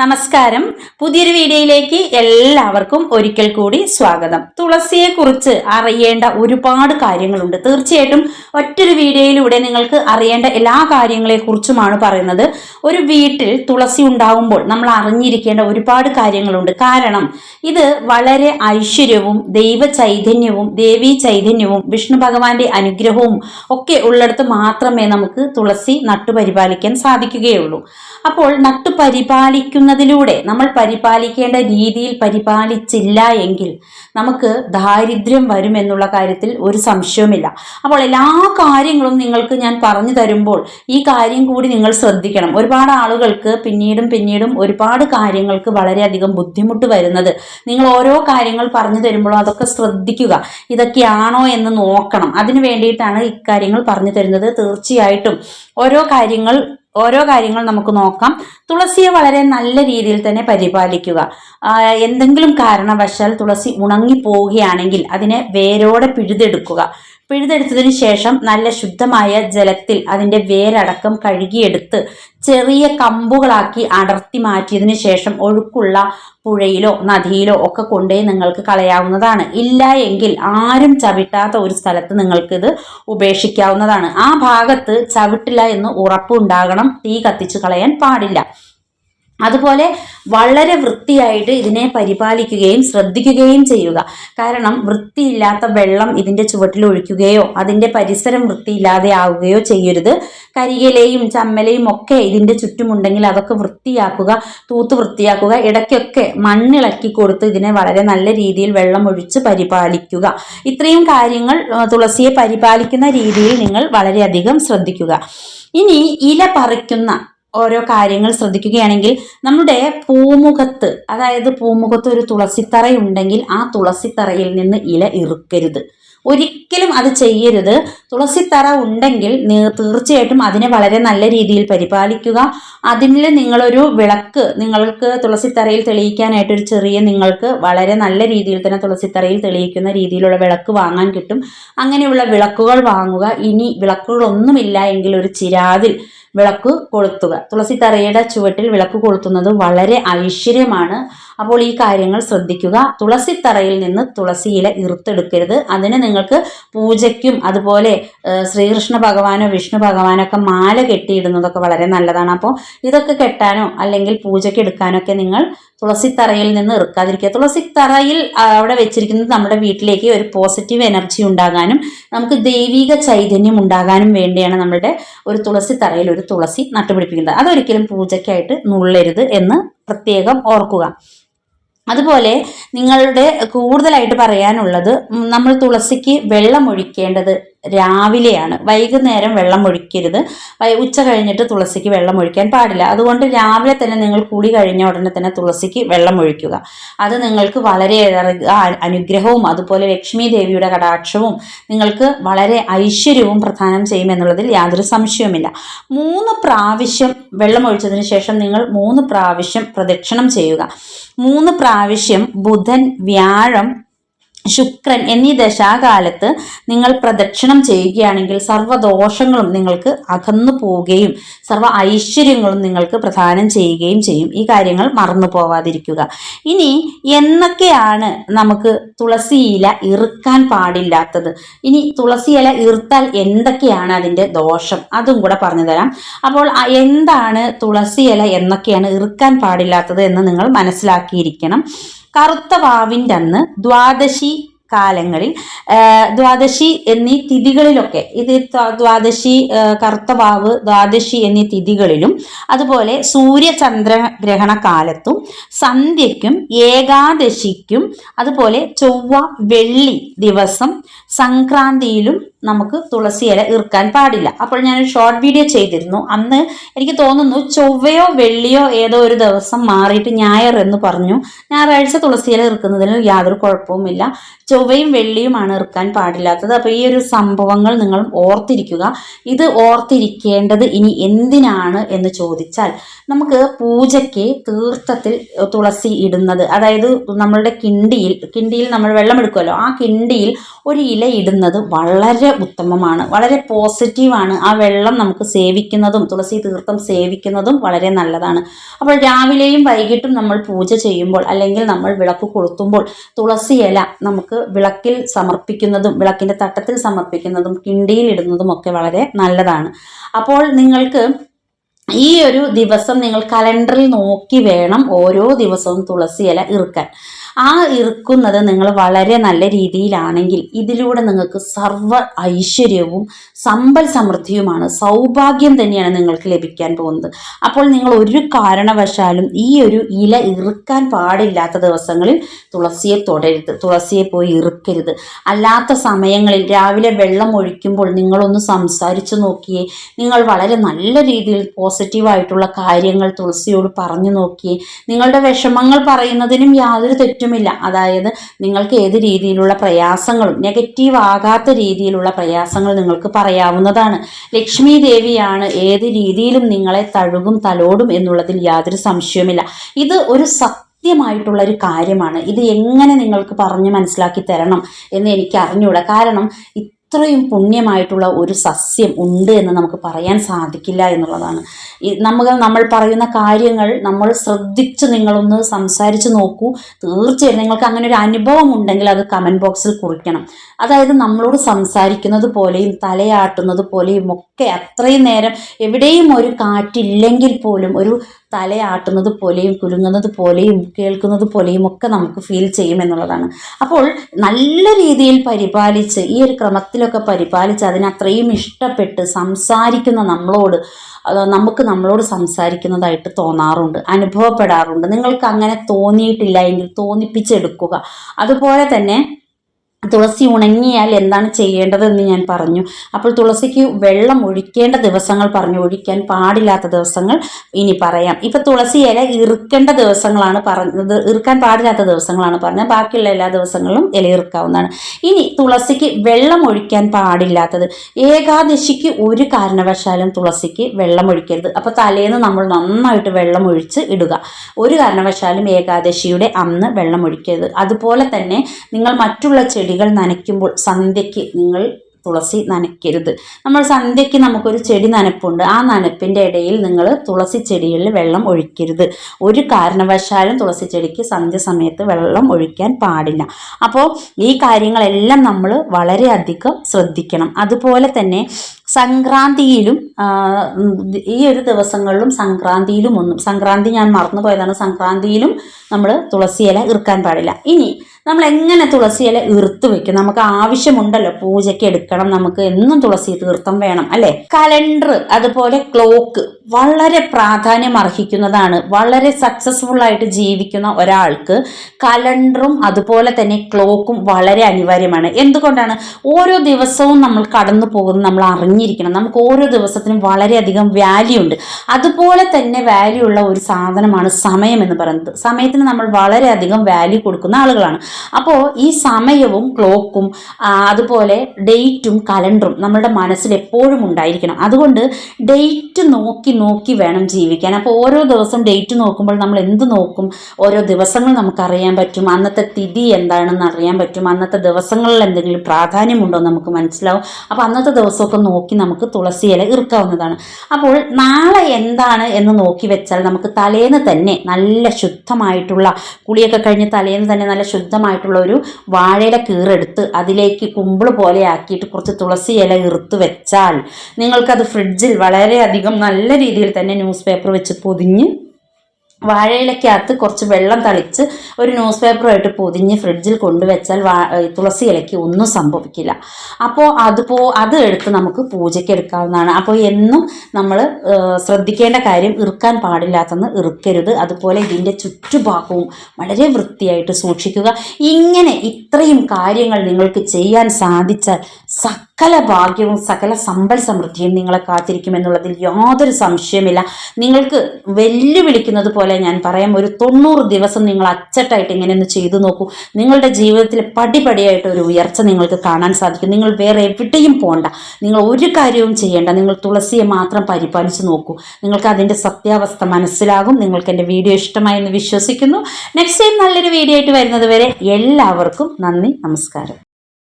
നമസ്കാരം. പുതിയൊരു വീഡിയോയിലേക്ക് എല്ലാവർക്കും ഒരിക്കൽ കൂടി സ്വാഗതം. തുളസിയെ കുറിച്ച് അറിയേണ്ട ഒരുപാട് കാര്യങ്ങളുണ്ട്. തീർച്ചയായിട്ടും ഒറ്റൊരു വീഡിയോയിലൂടെ നിങ്ങൾക്ക് അറിയേണ്ട എല്ലാ കാര്യങ്ങളെ കുറിച്ചുമാണ് പറയുന്നത്. ഒരു വീട്ടിൽ തുളസി ഉണ്ടാവുമ്പോൾ നമ്മൾ അറിഞ്ഞിരിക്കേണ്ട ഒരുപാട് കാര്യങ്ങളുണ്ട്. കാരണം ഇത് വളരെ ഐശ്വര്യവും ദൈവ ചൈതന്യവും ദേവീ ചൈതന്യവും വിഷ്ണു ഭഗവാന്റെ അനുഗ്രഹവും ഒക്കെ ഉള്ളിടത്ത് മാത്രമേ നമുക്ക് തുളസി നട്ടുപരിപാലിക്കാൻ സാധിക്കുകയുള്ളൂ. അപ്പോൾ നട്ടുപരിപാലിക്കുന്നതിലൂടെ നമ്മൾ പരിപാലിക്കേണ്ട രീതിയിൽ പരിപാലിച്ചില്ല എങ്കിൽ നമുക്ക് ദാരിദ്ര്യം വരുമെന്നുള്ള കാര്യത്തിൽ ഒരു സംശയവുമില്ല. അപ്പോൾ എല്ലാ കാര്യങ്ങളും നിങ്ങൾക്ക് ഞാൻ പറഞ്ഞു തരുമ്പോൾ ഈ കാര്യം കൂടി നിങ്ങൾ ശ്രദ്ധിക്കണം. ഒരുപാട് ആളുകൾക്ക് പിന്നീടും പിന്നീടും ഒരുപാട് കാര്യങ്ങൾക്ക് വളരെയധികം ബുദ്ധിമുട്ട് വരുന്നത്. നിങ്ങൾ ഓരോ കാര്യങ്ങൾ പറഞ്ഞു തരുമ്പോഴും അതൊക്കെ ശ്രദ്ധിക്കുക. ഇതൊക്കെയാണോ എന്ന് നോക്കണം. അതിനു വേണ്ടിയിട്ടാണ് ഇക്കാര്യങ്ങൾ പറഞ്ഞു തരുന്നത്. തീർച്ചയായിട്ടും ഓരോ കാര്യങ്ങൾ ഓരോ കാര്യങ്ങൾ നമുക്ക് നോക്കാം. തുളസിയെ വളരെ നല്ല രീതിയിൽ തന്നെ പരിപാലിക്കുക. എന്തെങ്കിലും കാരണവശാൽ തുളസി ഉണങ്ങി പോവുകയാണെങ്കിൽ അതിനെ വേരോടെ പിഴുതെടുക്കുക. പിഴുതെടുത്തതിന് ശേഷം നല്ല ശുദ്ധമായ ജലത്തിൽ അതിന്റെ വേരടക്കം കഴുകിയെടുത്ത് ചെറിയ കമ്പുകളാക്കി അടർത്തി മാറ്റിയതിനു ശേഷം ഒഴുക്കുള്ള പുഴയിലോ നദിയിലോ ഒക്കെ കൊണ്ടുപോയി നിങ്ങൾക്ക് കളയാവുന്നതാണ്. ഇല്ല എങ്കിൽ ആരും ചവിട്ടാത്ത ഒരു സ്ഥലത്ത് നിങ്ങൾക്കിത് ഉപേക്ഷിക്കാവുന്നതാണ്. ആ ഭാഗത്ത് ചവിട്ടില്ല എന്ന് ഉറപ്പുണ്ടാകണം. തീ കത്തിച്ചു കളയാൻ പാടില്ല. അതുപോലെ വളരെ വൃത്തിയായിട്ട് ഇതിനെ പരിപാലിക്കുകയും ശ്രദ്ധിക്കുകയും ചെയ്യുക. കാരണം വൃത്തിയില്ലാത്ത വെള്ളം ഇതിന്റെ ചുവട്ടിൽ ഒഴിക്കുകയോ അതിന്റെ പരിസരം വൃത്തിയില്ലാതെ ആവുകയോ ചെയ്യരുത്. കരിയിലയും ചമ്മലയും ഒക്കെ ഇതിന്റെ ചുറ്റുമുണ്ടെങ്കിൽ അതൊക്കെ വൃത്തിയാക്കുക തൂത്ത് വൃത്തിയാക്കുക ഇടയ്ക്കൊക്കെ മണ്ണിളക്കി കൊടുത്ത് ഇതിനെ വളരെ നല്ല രീതിയിൽ വെള്ളം ഒഴിച്ച് പരിപാലിക്കുക. ഇത്രയും കാര്യങ്ങൾ തുളസിയെ പരിപാലിക്കുന്ന രീതിയിൽ നിങ്ങൾ വളരെയധികം ശ്രദ്ധിക്കുക. ഇനി ഇല പറിക്കുന്ന ഓരോ കാര്യങ്ങൾ ശ്രദ്ധിക്കുകയാണെങ്കിൽ നമ്മുടെ പൂമുഖത്ത് അതായത് പൂമുഖത്ത് ഒരു തുളസിത്തറയുണ്ടെങ്കിൽ ആ തുളസിത്തറയിൽ നിന്ന് ഇല ഇറുക്കരുത്. ഒരിക്കലും അത് ചെയ്യരുത്. തുളസിത്തറ ഉണ്ടെങ്കിൽ തീർച്ചയായിട്ടും അതിനെ വളരെ നല്ല രീതിയിൽ പരിപാലിക്കുക. അതിൽ നിങ്ങളൊരു വിളക്ക് നിങ്ങൾക്ക് തുളസിത്തറയിൽ തെളിയിക്കാനായിട്ട് ഒരു ചെറിയ നിങ്ങൾക്ക് വളരെ നല്ല രീതിയിൽ തന്നെ തുളസിത്തറയിൽ തെളിയിക്കുന്ന രീതിയിലുള്ള വിളക്ക് വാങ്ങാൻ കിട്ടും. അങ്ങനെയുള്ള വിളക്കുകൾ വാങ്ങുക. ഇനി വിളക്കുകളൊന്നുമില്ല എങ്കിൽ ഒരു ചിരാതിൽ വിളക്ക് കൊളുത്തുക. തുളസി തറയുടെ ചുവട്ടിൽ വിളക്ക് കൊളുത്തുന്നത് വളരെ ഐശ്വര്യമാണ്. അപ്പോൾ ഈ കാര്യങ്ങൾ ശ്രദ്ധിക്കുക. തുളസി തറയിൽ നിന്ന് തുളസി ഇല ഇറുത്തെടുക്കരുത്. അതിന് നിങ്ങൾക്ക് പൂജയ്ക്കും അതുപോലെ ശ്രീകൃഷ്ണ ഭഗവാനോ വിഷ്ണു ഭഗവാനോ ഒക്കെ മാല കെട്ടിയിടുന്നതൊക്കെ വളരെ നല്ലതാണ്. അപ്പോൾ ഇതൊക്കെ കെട്ടാനോ അല്ലെങ്കിൽ പൂജയ്ക്ക് എടുക്കാനോ ഒക്കെ നിങ്ങൾ തുളസിത്തറയിൽ നിന്ന് ഇറുക്കാതിരിക്കുക. തുളസി തറയിൽ അവിടെ വെച്ചിരിക്കുന്നത് നമ്മുടെ വീട്ടിലേക്ക് ഒരു പോസിറ്റീവ് എനർജി ഉണ്ടാകാനും നമുക്ക് ദൈവിക ചൈതന്യം ഉണ്ടാകാനും വേണ്ടിയാണ് നമ്മുടെ ഒരു തുളസി തറയിൽ ഒരു തുളസി നട്ടുപിടിപ്പിക്കുന്നത്. അതൊരിക്കലും പൂജയ്ക്കായിട്ട് നുള്ളരുത് എന്ന് പ്രത്യേകം ഓർക്കുക. അതുപോലെ നിങ്ങളുടെ കൂടുതലായിട്ട് പറയാനുള്ളത് നമ്മൾ തുളസിക്ക് വെള്ളം ഒഴിക്കേണ്ടത് രാവിലെയാണ്. വൈകുന്നേരം വെള്ളം ഒഴിക്കരുത്. ഉച്ച കഴിഞ്ഞിട്ട് തുളസിക്ക് വെള്ളം ഒഴിക്കാൻ പാടില്ല. അതുകൊണ്ട് രാവിലെ തന്നെ നിങ്ങൾ കുളി കഴിഞ്ഞ ഉടനെ തന്നെ തുളസിക്ക് വെള്ളം ഒഴിക്കുക. അത് നിങ്ങൾക്ക് വളരെ ആ- അനുഗ്രഹവും അതുപോലെ ലക്ഷ്മി ദേവിയുടെ കടാക്ഷവും നിങ്ങൾക്ക് വളരെ ഐശ്വര്യവും പ്രദാനം ചെയ്യുമെന്നുള്ളതിൽ യാതൊരു സംശയവുമില്ല. മൂന്ന് പ്രാവശ്യം വെള്ളം ഒഴിച്ചതിന് ശേഷം നിങ്ങൾ മൂന്ന് പ്രാവശ്യം പ്രദക്ഷിണം ചെയ്യുക. മൂന്ന് പ്രാവശ്യം ബുധൻ വ്യാഴം ശുക്രൻ എന്നീ ദശാകാലത്ത് നിങ്ങൾ പ്രദക്ഷിണം ചെയ്യുകയാണെങ്കിൽ സർവദോഷങ്ങളും നിങ്ങൾക്ക് അകന്നു പോവുകയും സർവ ഐശ്വര്യങ്ങളും നിങ്ങൾക്ക് പ്രദാനം ചെയ്യുകയും ചെയ്യും. ഈ കാര്യങ്ങൾ മറന്നു പോവാതിരിക്കുക. ഇനി എന്നൊക്കെയാണ് നമുക്ക് തുളസി ഇല ഇറുക്കാൻ പാടില്ലാത്തത്? ഇനി തുളസി ഇല ഇറുത്താൽ എന്തൊക്കെയാണ് അതിന്റെ ദോഷം? അതും കൂടെ പറഞ്ഞു തരാം. അപ്പോൾ എന്താണ് തുളസി ഇല എന്നൊക്കെയാണ് ഇറുക്കാൻ പാടില്ലാത്തത് എന്ന് നിങ്ങൾ മനസ്സിലാക്കിയിരിക്കണം. കറുത്ത വാവിന്റെ അന്ന് ദ്വാദശി കാലങ്ങളിൽ ദ്വാദശി എന്നീ തിഥികളിലൊക്കെ ഇത് ദ്വാ- ദ്വാദശി ആ, കറുത്ത വാവ് ദ്വാദശി എന്നീ തിഥികളിലും അതുപോലെ സൂര്യചന്ദ്ര ഗ്രഹണ കാലത്തും സന്ധ്യയ്ക്കും ഏകാദശിക്കും അതുപോലെ ചൊവ്വ വെള്ളി ദിവസം സംക്രാന്തിയിലും നമുക്ക് തുളസി ഇല ഇറുക്കാൻ പാടില്ല. അപ്പോൾ ഞാനൊരു ഷോർട്ട് വീഡിയോ ചെയ്തിരുന്നു. അന്ന് എനിക്ക് തോന്നുന്നു ചൊവ്വയോ വെള്ളിയോ ഏതോ ഒരു ദിവസം മാറിയിട്ട് ഞായർ എന്ന് പറഞ്ഞു. ഞായറാഴ്ച തുളസി ഇല ഇറുക്കുന്നതിന് യാതൊരു കുഴപ്പവുമില്ല. ചൊവ്വയും വെള്ളിയുമാണ് ഇറുക്കാൻ പാടില്ലാത്തത്. അപ്പോൾ ഈ ഒരു സംഭവങ്ങൾ നിങ്ങൾ ഓർത്തിരിക്കുക. ഇത് ഓർത്തിരിക്കേണ്ടത് ഇനി എന്തിനാണ് എന്ന് ചോദിച്ചാൽ നമുക്ക് പൂജയ്ക്ക് തീർത്ഥത്തിൽ തുളസി ഇടുന്നത്. അതായത് നമ്മളുടെ കിണ്ടിയിൽ കിണ്ടിയിൽ നമ്മൾ വെള്ളം എടുക്കുമല്ലോ. ആ കിണ്ടിയിൽ ഒരു ഇല ഇല ഇടുന്നത് വളരെ ഉത്തമമാണ്. വളരെ പോസിറ്റീവാണ്. ആ വെള്ളം നമുക്ക് സേവിക്കുന്നതും തുളസി തീർത്ഥം സേവിക്കുന്നതും വളരെ നല്ലതാണ്. അപ്പോൾ രാവിലെയും വൈകിട്ടും നമ്മൾ പൂജ ചെയ്യുമ്പോൾ അല്ലെങ്കിൽ നമ്മൾ വിളക്ക് കൊളുത്തുമ്പോൾ തുളസി ഇല നമുക്ക് വിളക്കിൽ സമർപ്പിക്കുന്നതും വിളക്കിന്റെ തട്ടത്തിൽ സമർപ്പിക്കുന്നതും കിണ്ടിയിൽ ഇടുന്നതും ഒക്കെ വളരെ നല്ലതാണ്. അപ്പോൾ നിങ്ങൾക്ക് ഈ ഒരു ദിവസം നിങ്ങൾ കലണ്ടറിൽ നോക്കി വേണം ഓരോ ദിവസവും തുളസി ഇല ഇറുക്കാൻ. ആ ഇറുക്കുന്നത് നിങ്ങൾ വളരെ നല്ല രീതിയിലാണെങ്കിൽ ഇതിലൂടെ നിങ്ങൾക്ക് സർവ ഐശ്വര്യവും സമ്പൽ സമൃദ്ധിയുമാണ് സൗഭാഗ്യം തന്നെയാണ് നിങ്ങൾക്ക് ലഭിക്കാൻ പോകുന്നത്. അപ്പോൾ നിങ്ങൾ ഒരു കാരണവശാലും ഈ ഒരു ഇല ഇറുക്കാൻ പാടില്ലാത്ത ദിവസങ്ങളിൽ തുളസിയെ തൊടരുത് തുളസിയെ പോയി ഇറുക്കരുത്. അല്ലാത്ത സമയങ്ങളിൽ രാവിലെ വെള്ളം ഒഴിക്കുമ്പോൾ നിങ്ങളൊന്ന് സംസാരിച്ചു നോക്കിയേ നിങ്ങൾ വളരെ നല്ല രീതിയിൽ പോസിറ്റീവായിട്ടുള്ള കാര്യങ്ങൾ തുളസിയോട് പറഞ്ഞു നോക്കിയേ നിങ്ങളുടെ വിഷമങ്ങൾ പറയുന്നതിനും യാതൊരു തെറ്റുമില്ല അതായത് നിങ്ങൾക്ക് ഏത് രീതിയിലുള്ള പ്രയാസങ്ങളും നെഗറ്റീവ് ആകാത്ത രീതിയിലുള്ള പ്രയാസങ്ങൾ നിങ്ങൾക്ക് പറയാവുന്നതാണ്. ലക്ഷ്മി ദേവിയാണ് ഏത് രീതിയിലും നിങ്ങളെ തഴുകും തലോടും എന്നുള്ളതിൽ യാതൊരു സംശയവുമില്ല. ഇത് ഒരു സത്യമായിട്ടുള്ള ഒരു കാര്യമാണ്. ഇത് എങ്ങനെ നിങ്ങൾക്ക് പറഞ്ഞ് മനസ്സിലാക്കി തരണം എന്ന് എനിക്ക് അറിഞ്ഞൂടാ കാരണം ഇത്രയും പുണ്യമായിട്ടുള്ള ഒരു സസ്യം ഉണ്ട് എന്ന് നമുക്ക് പറയാൻ സാധിക്കില്ല എന്നുള്ളതാണ്. നമ്മൾ നമ്മൾ പറയുന്ന കാര്യങ്ങൾ നമ്മൾ ശ്രദ്ധിച്ച് നിങ്ങളൊന്ന് സംസാരിച്ച് നോക്കൂ. തീർച്ചയായും നിങ്ങൾക്ക് അങ്ങനെ ഒരു അനുഭവം ഉണ്ടെങ്കിൽ അത് കമന്റ് ബോക്സിൽ കുറിക്കണം. അതായത് നമ്മളോട് സംസാരിക്കുന്നത് പോലെയും തലയാട്ടുന്നത് പോലെയും ഒക്കെ അത്രയും നേരം എവിടെയും ഒരു കാറ്റില്ലെങ്കിൽ പോലും ഒരു തലയാട്ടുന്നത് പോലെയും കുലുങ്ങുന്നത് പോലെയും കേൾക്കുന്നത് പോലെയും ഒക്കെ നമുക്ക് ഫീൽ ചെയ്യും എന്നുള്ളതാണ്. അപ്പോൾ നല്ല രീതിയിൽ പരിപാലിച്ച് ഈ ഒരു ക്രമത്തിലൊക്കെ പരിപാലിച്ച് അതിനെ അത്രയും ഇഷ്ടപ്പെട്ട് സംസാരിക്കുന്ന നമ്മളോട് നമുക്ക് നമ്മളോട് സംസാരിക്കുന്നതായിട്ട് തോന്നാറുണ്ട് അനുഭവപ്പെടാറുണ്ട്. നിങ്ങൾക്ക് അങ്ങനെ തോന്നിയിട്ടില്ല എങ്കിൽ തോന്നിപ്പിച്ചെടുക്കുക. അതുപോലെ തന്നെ തുളസി ഉണങ്ങിയാൽ എന്താണ് ചെയ്യേണ്ടതെന്ന് ഞാൻ പറഞ്ഞു. അപ്പോൾ തുളസിക്ക് വെള്ളം ഒഴിക്കേണ്ട ദിവസങ്ങൾ പറഞ്ഞു. ഒഴിക്കാൻ പാടില്ലാത്ത ദിവസങ്ങൾ ഇനി പറയാം. ഇപ്പം തുളസി ഇല ഇറുക്കേണ്ട ദിവസങ്ങളാണ് പറഞ്ഞത്. ഇറുക്കാൻ പാടില്ലാത്ത ദിവസങ്ങളാണ് പറഞ്ഞത്. ബാക്കിയുള്ള എല്ലാ ദിവസങ്ങളിലും ഇല ഇറുക്കാവുന്നതാണ്. ഇനി തുളസിക്ക് വെള്ളം ഒഴിക്കാൻ പാടില്ലാത്തത്. ഏകാദശിക്ക് ഒരു കാരണവശാലും തുളസിക്ക് വെള്ളം ഒഴിക്കരുത്. അപ്പോൾ തലേന്ന് നമ്മൾ നന്നായിട്ട് വെള്ളം ഒഴിച്ച് ഇടുക. ഒരു കാരണവശാലും ഏകാദശിയുടെ അന്ന് വെള്ളം ഒഴിക്കരുത്. അതുപോലെ തന്നെ നിങ്ങൾ മറ്റുള്ള ചെടികൾ നനയ്ക്കുമ്പോൾ സന്ധ്യയ്ക്ക് നിങ്ങൾ തുളസി നനയ്ക്കരുത്. നമ്മൾ സന്ധ്യയ്ക്ക് നമുക്കൊരു ചെടി നനപ്പുണ്ട്. ആ നനപ്പിന്റെ ഇടയിൽ നിങ്ങൾ തുളസി ചെടികളിൽ വെള്ളം ഒഴിക്കരുത്. ഒരു കാരണവശാലും തുളസി ചെടിക്ക് സന്ധ്യ സമയത്ത് വെള്ളം ഒഴിക്കാൻ പാടില്ല. അപ്പോൾ ഈ കാര്യങ്ങളെല്ലാം നമ്മൾ വളരെയധികം ശ്രദ്ധിക്കണം. അതുപോലെ തന്നെ സംക്രാന്തിയിലും ഈ ഒരു ദിവസങ്ങളിലും സംക്രാന്തിയിലും ഒന്നും സംക്രാന്തി ഞാൻ മറന്നു പോയതാണ് സംക്രാന്തിയിലും നമ്മൾ തുളസി ഇല ഇറുക്കാൻ പാടില്ല. ഇനി നമ്മൾ എങ്ങനെ തുളസി ഇല ഈർത്ത് വെക്കും? നമുക്ക് ആവശ്യമുണ്ടല്ലോ പൂജയ്ക്ക് എടുക്കണം നമുക്ക് എന്നും തുളസി തീർത്ഥം വേണം അല്ലെ? കലണ്ടർ അതുപോലെ ക്ലോക്ക് വളരെ പ്രാധാന്യം അർഹിക്കുന്നതാണ്. വളരെ സക്സസ്ഫുൾ ആയിട്ട് ജീവിക്കുന്ന ഒരാൾക്ക് കലണ്ടറും അതുപോലെ തന്നെ ക്ലോക്കും വളരെ അനിവാര്യമാണ്. എന്തുകൊണ്ടാണ്? ഓരോ ദിവസവും നമ്മൾ കടന്നു പോകുന്നത് നമ്മൾ അറിഞ്ഞിരിക്കണം. നമുക്ക് ഓരോ ദിവസത്തിനും വളരെയധികം വാല്യൂ ഉണ്ട്. അതുപോലെ തന്നെ വാല്യൂ ഉള്ള ഒരു സാധനമാണ് സമയം എന്ന് പറയുന്നത്. സമയത്തിന് നമ്മൾ വളരെയധികം വാല്യൂ കൊടുക്കുന്ന ആളുകളാണ്. അപ്പോൾ ഈ സമയവും ക്ലോക്കും അതുപോലെ ഡേറ്റും കലണ്ടറും നമ്മുടെ മനസ്സിൽ എപ്പോഴും ഉണ്ടായിരിക്കണം. അതുകൊണ്ട് ഡേറ്റ് നോക്കി നോക്കി വേണം ജീവിക്കാൻ. അപ്പോൾ ഓരോ ദിവസം ഡേറ്റ് നോക്കുമ്പോൾ നമ്മൾ എന്ത് നോക്കും? ഓരോ ദിവസങ്ങൾ നമുക്കറിയാൻ പറ്റും. അന്നത്തെ തിഥി എന്താണെന്ന് അറിയാൻ പറ്റും. അന്നത്തെ ദിവസങ്ങളിൽ എന്തെങ്കിലും പ്രാധാന്യമുണ്ടോ നമുക്ക് മനസ്സിലാവും. അപ്പോൾ അന്നത്തെ ദിവസമൊക്കെ നോക്കി നമുക്ക് തുളസി ഇല ഇറുക്കാവുന്നതാണ്. അപ്പോൾ നാളെ എന്താണ് എന്ന് നോക്കി വെച്ചാൽ നമുക്ക് തലേന്ന് തന്നെ നല്ല ശുദ്ധമായിട്ടുള്ള കുളിയൊക്കെ കഴിഞ്ഞ് തലേന്ന് തന്നെ നല്ല ശുദ്ധമായിട്ടുള്ള ഒരു വാഴയില കീറെടുത്ത് അതിലേക്ക് കുമ്പിൾ പോലെ ആക്കിയിട്ട് കുറച്ച് തുളസി ഇല ഇറുത്ത് വെച്ചാൽ നിങ്ങൾക്കത് ഫ്രിഡ്ജിൽ വളരെയധികം നല്ല രീതിയിൽ തന്നെ ന്യൂസ് പേപ്പർ വെച്ച് പൊതിഞ്ഞ് വാഴയിലക്കകത്ത് കുറച്ച് വെള്ളം തളിച്ച് ഒരു ന്യൂസ് പേപ്പറുമായിട്ട് പൊതിഞ്ഞ് ഫ്രിഡ്ജിൽ കൊണ്ടുവച്ചാൽ തുളസി ഇലയ്ക്ക് ഒന്നും സംഭവിക്കില്ല. അപ്പോൾ അതുപോ അത് എടുത്ത് നമുക്ക് പൂജയ്ക്ക് എടുക്കാവുന്നതാണ്. അപ്പോൾ എന്നും നമ്മൾ ശ്രദ്ധിക്കേണ്ട കാര്യം ഇറുക്കാൻ പാടില്ലാത്തെന്ന് ഇറുക്കരുത്. അതുപോലെ ഇതിന്റെ ചുറ്റുഭാഗവും വളരെ വൃത്തിയായിട്ട് സൂക്ഷിക്കുക. ഇങ്ങനെ ഇത്രയും കാര്യങ്ങൾ നിങ്ങൾക്ക് ചെയ്യാൻ സാധിച്ചാൽ സകല ഭാഗ്യവും സകല സമ്പൽ സമൃദ്ധിയും നിങ്ങളെ കാത്തിരിക്കുമെന്നുള്ളതിൽ യാതൊരു സംശയമില്ല നിങ്ങൾക്ക് വെല്ലുവിളിക്കുന്നത് പോലെ ഞാൻ പറയാം ഒരു തൊണ്ണൂറ് ദിവസം നിങ്ങൾ അച്ചട്ടായിട്ട് ഇങ്ങനെ ഒന്ന് ചെയ്തു നോക്കൂ. നിങ്ങളുടെ ജീവിതത്തിൽ പടിപടിയായിട്ട് ഒരു ഉയർച്ച നിങ്ങൾക്ക് കാണാൻ സാധിക്കും. നിങ്ങൾ വേറെ എവിടെയും പോകണ്ട നിങ്ങൾ ഒരു കാര്യവും ചെയ്യേണ്ട. നിങ്ങൾ തുളസിയെ മാത്രം പരിപാലിച്ച് നോക്കൂ. നിങ്ങൾക്ക് അതിന്റെ സത്യാവസ്ഥ മനസ്സിലാകും. നിങ്ങൾക്ക് എന്റെ വീഡിയോ ഇഷ്ടമായി എന്ന് വിശ്വസിക്കുന്നു. നെക്സ്റ്റ് ടൈം നല്ലൊരു വീഡിയോ ആയിട്ട് വരുന്നത് വരെ എല്ലാവർക്കും നന്ദി നമസ്കാരം.